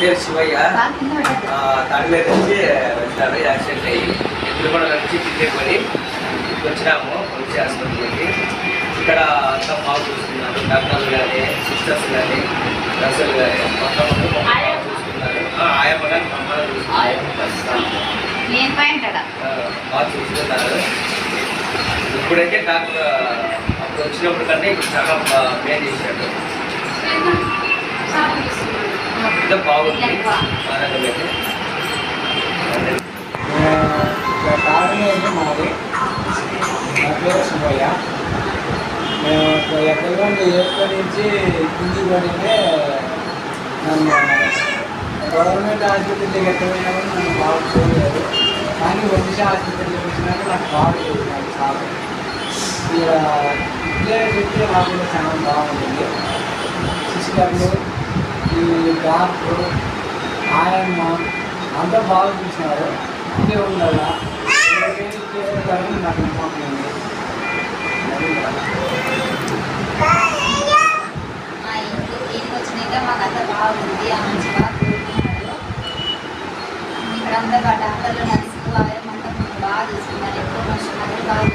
పేరు శివయ్య. తాడిమీద నుంచి వెళ్తాను యాక్సిడెంట్ అయ్యి. ఎదురు కూడా కిందకి పడి వచ్చినాము వచ్చి హాస్పిటల్కి ఇక్కడ అంతా బాగా చూస్తున్నారు. డాక్టర్లు కానీ సిస్టర్స్ కానీ నర్సులు కానీ మొత్తం చూస్తున్నారు. ఆ, ఆయమ్మ కానీ మమ్మల్ని చూస్తున్నారు. బాగా చూస్తున్నారు. ఇప్పుడైతే డాక్టర్ అప్పుడు వచ్చినప్పుడు కంటే ఇప్పుడు చాలా మేలు చేశాడు. ఇంకా బాగుంది? ఆరోగ్యం అయితే కారణం ఏంటి మాది? నా పేరు సుబ్బయ్య మేము ఒక ఎక్కడ ఏప్రిల్ నుంచి కింది పడితే నన్ను గవర్నమెంట్ హాస్పిటల్కి ఎక్కడైనా కూడా నన్ను బాగు చూడలేదు. కానీ వంశీ హాస్పిటల్కి వచ్చినాక నాకు బాగలేదు నాకు చాలా ఇక ఇట్లే చెప్తే నాకు చాలా బాగుంటుంది. సిస్టర్లు డాక్టర్ ఆయమ్మ అంతా బాగా చూసినారు. ఇదే ఉండాలా? చేస్తారని నాకు నమ్మకం మా ఇంట్లో ఇంటికి వచ్చినాక మాకు అంతా బాగుంది మంచిగా ఇక్కడ అంతా డాక్టర్లు నర్సులు ఆయన అంతా బాగా చూసుకున్నారు. ఎక్కువ మనుషులు అందరూ బాగా